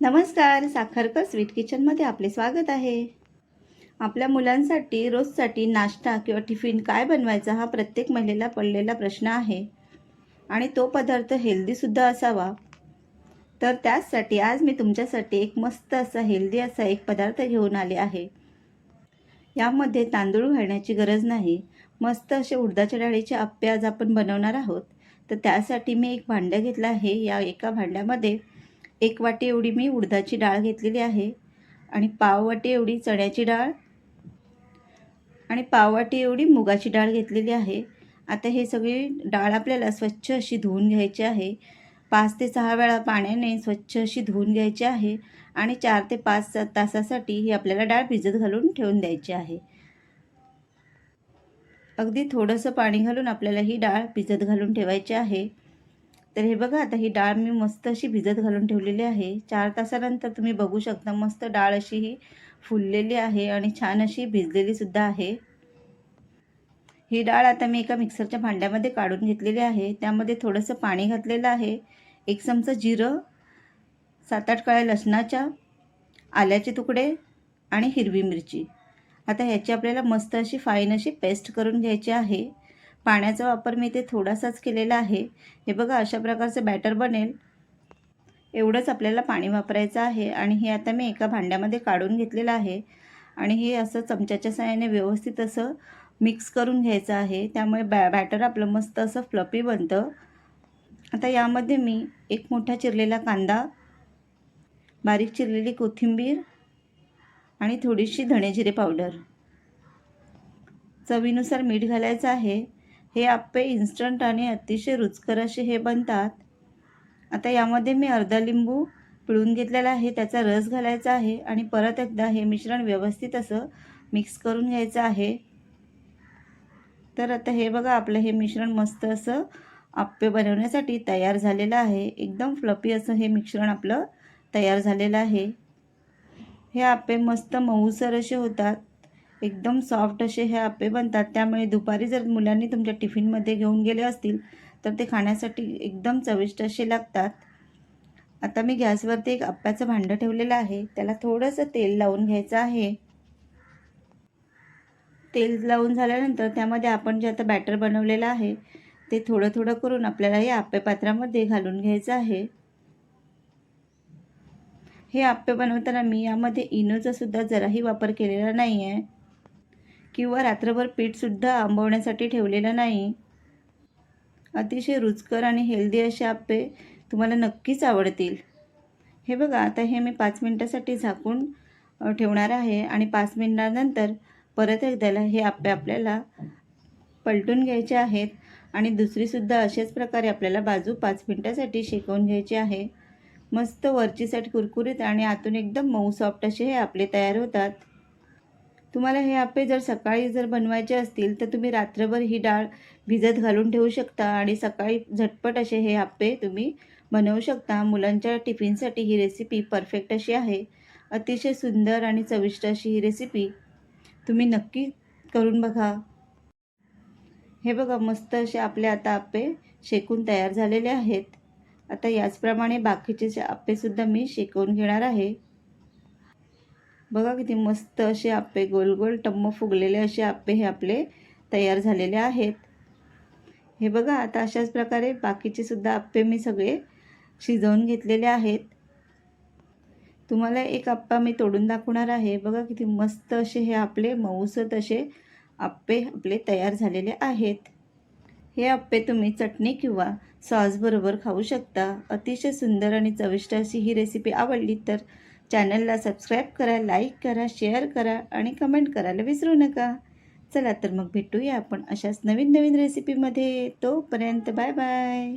नमस्कार साखरकर स्वीट किचनमध्ये आपले स्वागत आहे. आपल्या मुलांसाठी रोजसाठी नाश्ता किंवा टिफिन काय बनवायचा हा प्रत्येक महिलेला पडलेला प्रश्न आहे. आणि तो पदार्थ हेल्दीसुद्धा असावा. तर त्याचसाठी आज मी तुमच्यासाठी एक मस्त असा हेल्दी असा एक पदार्थ घेऊन आले आहे. यामध्ये तांदूळ घालण्याची गरज नाही. मस्त असे उडदाच्या डाळीचे आप्पे आज आपण बनवणार आहोत. तर त्यासाठी मी एक भांडं घेतलं आहे. या एका भांड्यामध्ये एक वाटी एवढी मी उडदाची डाळ घेतलेली आहे आणि पाव वाटी एवढी चण्याची डाळ आणि पाव वाटी एवढी मुगाची डाळ घेतलेली आहे. आता हे सगळी डाळ आपल्याला स्वच्छ अशी धुवून घ्यायची आहे. पाच ते सहा वेळा पाण्याने स्वच्छ अशी धुवून घ्यायची आहे आणि चार ते पाच तासासाठी ही आपल्याला डाळ भिजत घालून ठेवून द्यायची आहे. अगदी थोडंसं पाणी घालून आपल्याला ही डाळ भिजत घालून ठेवायची आहे. तर हे बघा आता ही डाळ मी मस्त अशी भिजत घालून ठेवलेली आहे. चार तासानंतर तुम्ही बघू शकता मस्त डाळ अशी ही फुललेली आहे आणि छान अशी भिजलेली सुद्धा आहे. ही डाळ आता मी एका मिक्सरच्या भांड्यामध्ये काढून घेतलेली आहे. त्यामध्ये थोडंसं पाणी घातलेलं आहे. एक चमचा जिरं सात आठ कळ्या लसणाच्या आल्याचे तुकडे आणि हिरवी मिरची. आता ह्याची आपल्याला मस्त अशी फाईन अशी पेस्ट करून घ्यायची आहे. पाण्याचा वापर मी ते थोडासाच केलेला आहे. हे बघा अशा प्रकारचं बॅटर बनेल. एवढंच आपल्याला पाणी वापरायचं आहे आणि हे आता मी एका भांड्यामध्ये काढून घेतलेलं आहे. आणि हे असं चमच्याच्या साह्याने व्यवस्थित असं मिक्स करून घ्यायचं आहे. त्यामुळे बॅ बॅटर आपलं मस्त असं फ्लपी बनतं. आता यामध्ये मी एक मोठा चिरलेला कांदा बारीक चिरलेली कोथिंबीर आणि थोडीशी धणेजिरे पावडर. चवीनुसार मीठ घालायचं आहे. हे आप्पे इन्स्टंट आणि अतिशय रुचकर असे हे बनतात. आता यामध्ये मी अर्धा लिंबू पिळून घेतलेला आहे त्याचा रस घालायचा आहे आणि परत एकदा हे मिश्रण व्यवस्थित असं मिक्स करून घ्यायचं आहे. तर आता हे बघा आपलं हे मिश्रण मस्त असं आप्पे बनवण्यासाठी तयार झालेलं आहे. एकदम फ्लपी असं हे मिश्रण आपलं तयार झालेलं आहे. हे आप्पे मस्त मऊसर असे होतात. एकदम सॉफ्ट असे हे आप्पे बनतात. त्यामुळे दुपारी जर मुलांनी तुमच्या टिफिनमध्ये घेऊन गेले असतील तर ते खाण्यासाठी एकदम चविष्ट असे लागतात. आता मी गॅसवरती एक आप्प्याचं भांडं ठेवलेलं आहे. त्याला थोडंसं तेल लावून घ्यायचं आहे. तेल लावून झाल्यानंतर त्यामध्ये आपण जे आता बॅटर बनवलेलं आहे ते थोडं थोडं करून आपल्याला या आप्पे पात्रामध्ये घालून घ्यायचं आहे. हे आप्पे बनवताना मी यामध्ये इनोचा सुद्धा जराही वापर केलेला नाही आहे किंवा रात्रभर पीठसुद्धा आंबवण्यासाठी ठेवलेलं नाही. अतिशय रुचकर आणि हेल्दी असे आप्पे तुम्हाला नक्कीच आवडतील. हे बघा आता हे मी पाच मिनटासाठी झाकून ठेवणार आहे आणि पाच मिनटानंतर परत एकदाला हे आप्पे आपल्याला पलटून घ्यायचे आहेत आणि दुसरीसुद्धा अशाच प्रकारे आपल्याला बाजू पाच मिनटासाठी शेकवून घ्यायची आहे. मस्त वरची साईड कुरकुरीत आणि आतून एकदम मऊ सॉफ्ट असे हे आपले तयार होतात. तुम्हाला हे आप्पे जर सकाळी जर बनवायचे असतील तर तुम्ही रात्रभर ही डाळ भिजत घालून ठेवू शकता आणि सकाळी झटपट असे हे आप्पे तुम्ही बनवू शकता. मुलांच्या टिफिनसाठी ही रेसिपी परफेक्ट अशी आहे. अतिशय सुंदर आणि चविष्ट अशी ही रेसिपी तुम्ही नक्की करून बघा. हे बघा मस्त असे आपले आता आप्पे शेकून तयार झालेले आहेत. आता याचप्रमाणे बाकीचे आप्पेसुद्धा मी शेकवून घेणार आहे. बघा किती मस्त असे आप्पे गोल गोल टम्म फुगलेले असे आप्पे हे आपले तयार झालेले आहेत. हे बघा आता अशाच प्रकारे बाकीचे सुद्धा आप्पे मी सगळे शिजवून घेतलेले आहेत. तुम्हाला एक आप्पा मी तोडून दाखवणार आहे. बघा किती मस्त असे हे आपले मऊसत असे आप्पे आपले तयार झालेले आहेत. हे आप्पे तुम्ही चटणी किंवा सॉसबरोबर खाऊ शकता. अतिशय सुंदर आणि चविष्ट अशी ही रेसिपी आवडली तर चॅनलला सबस्क्राईब करा लाईक करा शेअर करा आणि कमेंट करायला विसरू नका. चला तर मग भेटूया आपण अशाच नवीन नवीन रेसिपीमध्ये. तोपर्यंत बाय बाय.